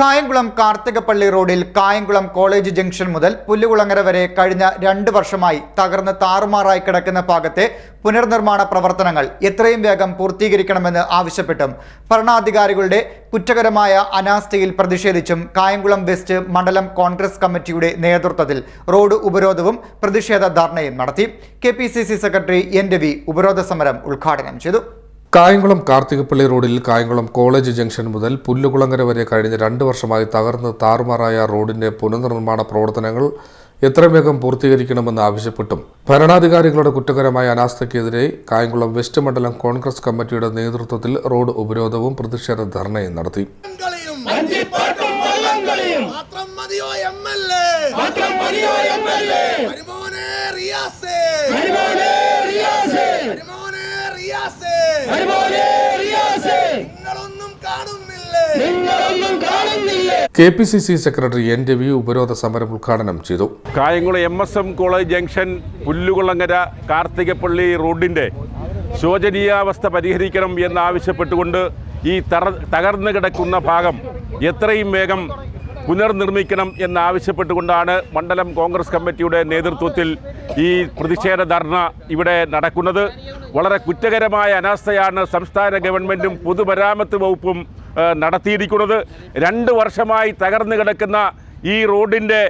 കായംകുളം കാർത്തികപ്പള്ളി റോഡിൽ Kayamkulam college junction മുതൽ പുല്ലുകുളങ്ങര വരെ കഴിഞ്ഞ രണ്ട് വർഷമായി തകർന്ന് താറുമാറായി കിടക്കുന്ന ഭാഗത്തെ പുനർനിർമ്മാണ പ്രവർത്തനങ്ങൾ എത്രയും വേഗം പൂർത്തീകരിക്കണമെന്ന് ആവശ്യപ്പെട്ടും ഭരണാധികാരികളുടെ കുറ്റകരമായ അനാസ്ഥയിൽ പ്രതിഷേധിച്ചും കായംകുളം വെസ്റ്റ് മണ്ഡലം കോൺഗ്രസ് കമ്മിറ്റിയുടെ നേതൃത്വത്തിൽ റോഡ് ഉപരോധവും പ്രതിഷേധ ധർണയും നടത്തി. കെ സെക്രട്ടറി എൻ രവി ഉപരോധ സമരം ഉദ്ഘാടനം ചെയ്തു. കായംകുളം കാർത്തികപ്പള്ളി റോഡിൽ കായംകുളം കോളേജ് ജംഗ്ഷൻ മുതൽ പുല്ലുകുളങ്ങര വരെ കഴിഞ്ഞ രണ്ട് വർഷമായി തകർന്ന് താറുമാറായ റോഡിന്റെ പുനർനിർമ്മാണ പ്രവർത്തനങ്ങൾ എത്രയും വേഗം പൂർത്തീകരിക്കണമെന്ന് ആവശ്യപ്പെട്ടും. ഭരണാധികാരികളുടെ കുറ്റകരമായ അനാസ്ഥയ്ക്കെതിരെ കായംകുളം വെസ്റ്റ് മണ്ഡലം കോൺഗ്രസ് കമ്മിറ്റിയുടെ നേതൃത്വത്തിൽ റോഡ് ഉപരോധവും പ്രതിഷേധ ധർണയും നടത്തി. കളിയും വഞ്ചിപ്പാട്ടും വള്ളംകളിയും മാത്രം മതിയോ എം എൽ എ? മതിയോ എം എൽ എ? പരിമോനെ റിയാസേ? റിയാസേ. പരിമോനെ റിയാസേ. പരിമോനെ റിയാസേ നിങ്ങളൊന്നും കാണുന്നില്ലേ? നിങ്ങളൊന്നും കാണുന്നില്ലേ. K P C C secretary N Ravi ഉപരോധ സമരം ഉദ്ഘാടനം ചെയ്തു. Kayamkulam M S M college junction Pullukulangara Karthikappally റോഡിന്റെ ശോചനീയാവസ്ഥ പരിഹരിക്കണം എന്നാവശ്യപ്പെട്ടുകൊണ്ട് ഈ തകർന്നു കിടക്കുന്ന ഭാഗം എത്രയും വേഗം പുനർനിർമ്മിക്കണം എന്നാവശ്യപ്പെട്ടുകൊണ്ടാണ് മണ്ഡലം കോൺഗ്രസ് കമ്മിറ്റിയുടെ നേതൃത്വത്തിൽ ഈ പ്രതിഷേധ ധർണ ഇവിടെ നടക്കുന്നത്. വളരെ കുറ്റകരമായ അനാസ്ഥയാണ് സംസ്ഥാന ഗവൺമെന്റും പൊതുമരാമത്ത് വകുപ്പും നടത്തിയിരിക്കുന്നത്. രണ്ട് വർഷമായി തകർന്നു കിടക്കുന്ന ഈ റോഡിന്റെ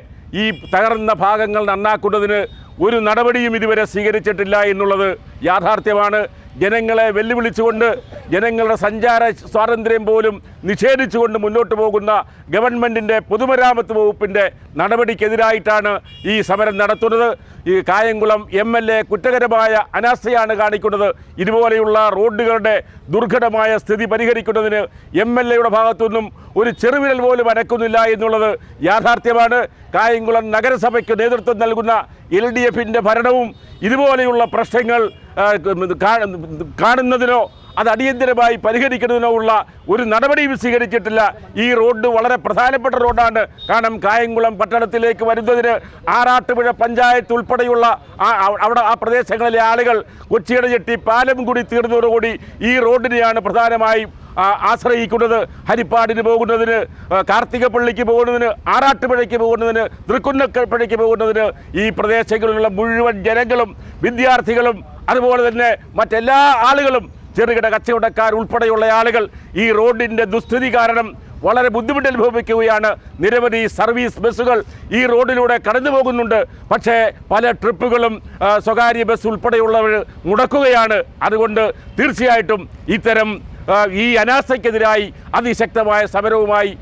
ഈ തകർന്ന ഭാഗങ്ങൾ നന്നാക്കുന്നതിന് ഒരു നടപടിയും ഇതുവരെ സ്വീകരിച്ചിട്ടില്ല എന്നുള്ളത് യാഥാർത്ഥ്യമാണ്. ജനങ്ങളെ വെല്ലുവിളിച്ചുകൊണ്ട് ജനങ്ങളുടെ സഞ്ചാര സ്വാതന്ത്ര്യം പോലും നിഷേധിച്ചുകൊണ്ട് മുന്നോട്ട് പോകുന്ന ഗവൺമെന്റിന്റെ പൊതുമരാമത്ത് വകുപ്പിന്റെ നടപടിക്കെതിരായിട്ടാണ് ഈ സമരം നടത്തുന്നത്. ഈ കായംകുളം എം എൽ എ കുറ്റകരമായ അനാസ്ഥയാണ് കാണിക്കുന്നത്. ഇതുപോലെയുള്ള റോഡുകളുടെ ദുർഘടമായ സ്ഥിതി പരിഹരിക്കുന്നതിന് എം എൽ എയുടെ ഭാഗത്തുനിന്നും ഒരു ചെറുവിരൽ പോലും അനക്കുന്നില്ല എന്നുള്ളത് യാഥാർത്ഥ്യമാണ്. കായംകുളം നഗരസഭയ്ക്ക് നേതൃത്വം നൽകുന്ന എൽ ഡി എഫിന്റെ ഭരണവും ഇതുപോലെയുള്ള പ്രശ്നങ്ങൾ കാണുന്നതിനോ അത് അടിയന്തരമായി പരിഹരിക്കുന്നതിനോ ഉള്ള ഒരു നടപടിയും സ്വീകരിച്ചിട്ടില്ല. ഈ റോഡ് വളരെ പ്രധാനപ്പെട്ട റോഡാണ്. കാരണം കായംകുളം പട്ടണത്തിലേക്ക് വരുന്നതിന് ആറാട്ടുപുഴ പഞ്ചായത്ത് ഉൾപ്പെടെയുള്ള അവിടെ ആ പ്രദേശങ്ങളിലെ ആളുകൾ കൊച്ചിയുടെ ചെട്ടി പാലം കൂടി തീർന്നതോടുകൂടി ഈ റോഡിനെയാണ് പ്രധാനമായും ആശ്രയിക്കുന്നത്. ഹരിപ്പാടിന് പോകുന്നതിന് കാർത്തികപ്പള്ളിക്ക് പോകുന്നതിന് ആറാട്ടുപുഴയ്ക്ക് പോകുന്നതിന് തൃക്കുന്നക്കൽപ്പുഴയ്ക്ക് പോകുന്നതിന് ഈ പ്രദേശങ്ങളിലുള്ള മുഴുവൻ ജനങ്ങളും വിദ്യാർത്ഥികളും അതുപോലെ തന്നെ മറ്റെല്ലാ ആളുകളും ചെറുകിട കച്ചവടക്കാർ ഉൾപ്പെടെയുള്ള ആളുകൾ ഈ റോഡിന്റെ ദുസ്ഥിതി കാരണം വളരെ ബുദ്ധിമുട്ട് അനുഭവിക്കുകയാണ് നിരവധി സർവീസ് ബസ്സുകൾ ഈ റോഡിലൂടെ കടന്നു പോകുന്നുണ്ട്. പക്ഷേ പല ട്രിപ്പുകളും സ്വകാര്യ ബസ് ഉൾപ്പെടെയുള്ളവർ മുടക്കുകയാണ്. അതുകൊണ്ട് തീർച്ചയായിട്ടും ഇത്തരം ഈ അനാസ്ഥയ്ക്കെതിരായി അതിശക്തമായ സമരവുമായി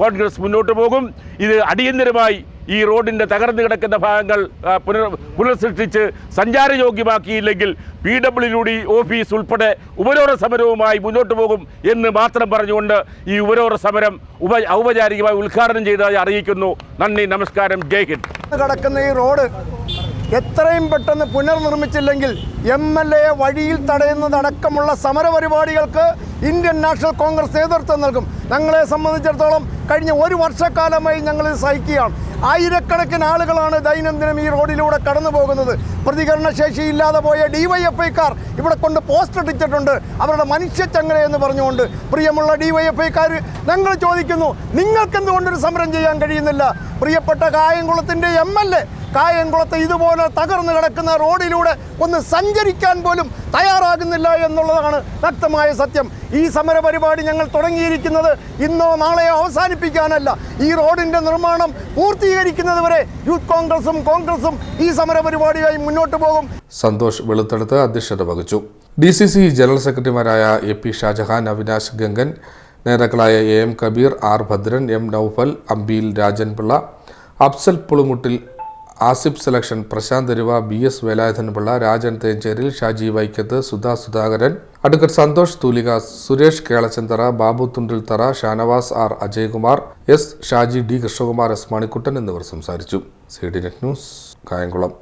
കോൺഗ്രസ് മുന്നോട്ട് പോകും. ഇത് അടിയന്തരമായി ഈ റോഡിന്റെ തകർന്നു കിടക്കുന്ന ഭാഗങ്ങൾ പുനർ പുനഃസൃഷ്ടിച്ച് സഞ്ചാരയോഗ്യമാക്കിയില്ലെങ്കിൽ പി ഡബ്ല്യു ഡി ഓഫീസ് ഉൾപ്പെടെ ഉപരോധ സമരവുമായി മുന്നോട്ട് പോകും എന്ന് മാത്രം പറഞ്ഞുകൊണ്ട് ഈ ഉപരോധ സമരം ഉപ ഔപചാരികമായി ഉദ്ഘാടനം ചെയ്തതായി അറിയിക്കുന്നു. നന്ദി നമസ്കാരം ജയ് ഹിന്ദ്. കിടക്കുന്ന ഈ റോഡ് എത്രയും പെട്ടെന്ന് പുനർനിർമ്മിച്ചില്ലെങ്കിൽ എം എൽ എ വഴിയിൽ തടയുന്നതടക്കമുള്ള സമരപരിപാടികൾക്ക് ഇന്ത്യൻ നാഷണൽ കോൺഗ്രസ് നേതൃത്വം നൽകും. ഞങ്ങളെ സംബന്ധിച്ചിടത്തോളം കഴിഞ്ഞ ഒരു വർഷക്കാലമായി ഞങ്ങൾ സഹിക്കുകയാണ്. ആയിരക്കണക്കിന് ആളുകളാണ് ദൈനംദിനം ഈ റോഡിലൂടെ കടന്നു പോകുന്നത്. പ്രതികരണശേഷി ഇല്ലാതെ പോയ ഡിവൈഎഫ്ഐക്കാർ ഇവിടെ കൊണ്ട് പോസ്റ്റ് ഇട്ടിട്ടുണ്ട്. അവരുടെ മനുഷ്യച്ചങ്ങല എന്ന് പറഞ്ഞുകൊണ്ട് പ്രിയമുള്ള ഡിവൈഎഫ്ഐക്കാർ ഞങ്ങൾ ചോദിക്കുന്നു നിങ്ങൾക്ക് എന്തുകൊണ്ടൊരു സമരം ചെയ്യാൻ കഴിയുന്നില്ല? പ്രിയപ്പെട്ട കായംകുളത്തിന്റെ എം എൽ എ കായംകുളത്ത് ഇതുപോലെ തകർന്നു കിടക്കുന്ന റോഡിലൂടെ ഒന്ന് സഞ്ചരിക്കാൻ പോലും തയ്യാറാകുന്നില്ല എന്നുള്ളതാണ് വ്യക്തമായ സത്യം. ഈ സമര പരിപാടി ഞങ്ങൾ തുടങ്ങിയിരിക്കുന്നത് ഇന്നോ നാളെയോ അവസാനിപ്പിക്കാനല്ല. ഈ റോഡിന്റെ നിർമ്മാണം പൂർത്തീകരിക്കുന്നത് വരെ യൂത്ത് കോൺഗ്രസും കോൺഗ്രസും ഈ സമര പരിപാടിയായി മുന്നോട്ട് പോകും. സന്തോഷ് വെളുത്തെടുത്ത് അധ്യക്ഷത വഹിച്ചു. ഡി സി സി ജനറൽ സെക്രട്ടറിമാരായ എ പി ഷാജഹാൻ അവിനാശ് ഗംഗൻ നേതാക്കളായ A M Kabeer R Bhadran M Noufal Ambeel Rajanpillai Afsal Pulumuttil Asif selection Prashanth ദരുവ ബി എസ് വേലായുധൻപിള്ള രാജൻ തേഞ്ചേരിൽ ഷാജി വൈക്കത്ത് സുധാ സുധാകരൻ. അടുക്കർ സന്തോഷ് തൂലിക Suresh Kelachanthara Babu Thundilthara Shanavas R Ajaykumar S Shaji D Krishnakumar S Manikkuttan എന്നിവർ സംസാരിച്ചു. C D net news Kayamkulam.